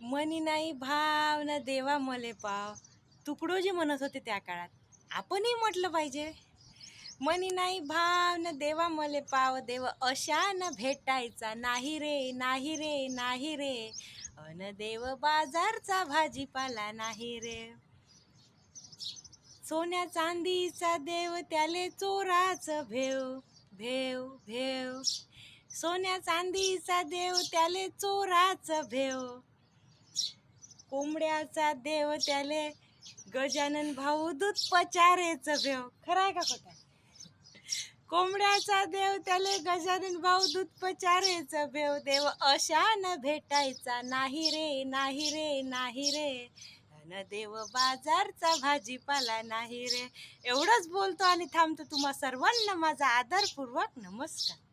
मनी नाही भाव न देवा मले पाव. तुकडोजी म्हणत होते त्या काळात आपणही म्हटलं पाहिजे. मनी नाही भाव न देवा मले पाव. देव अशा न भेटायचा नाही रे नाही रे नाही रे. अन देव बाजारचा भाजीपाला नाही रे. सोन्या चांदीचा देव त्याले चोराच भेव भेव भेव. सोन्या चांदीचा देव त्याले चोराच भेव. कोंबड्याचा देव त्याले गजानन भाऊ दूध पचारेच देव. खरं आहे का खोटा? कोंबड्याचा देव त्याले गजानन भाऊ दूध पचारेच भेव देव अशा न भेटायचा. नाही रे नाही रे नाही रे. न देव बाजारचा भाजीपाला नाही रे. एवढंच बोलतो आणि थांबतो तुम्हा सर्वांना माझा आदरपूर्वक नमस्कार.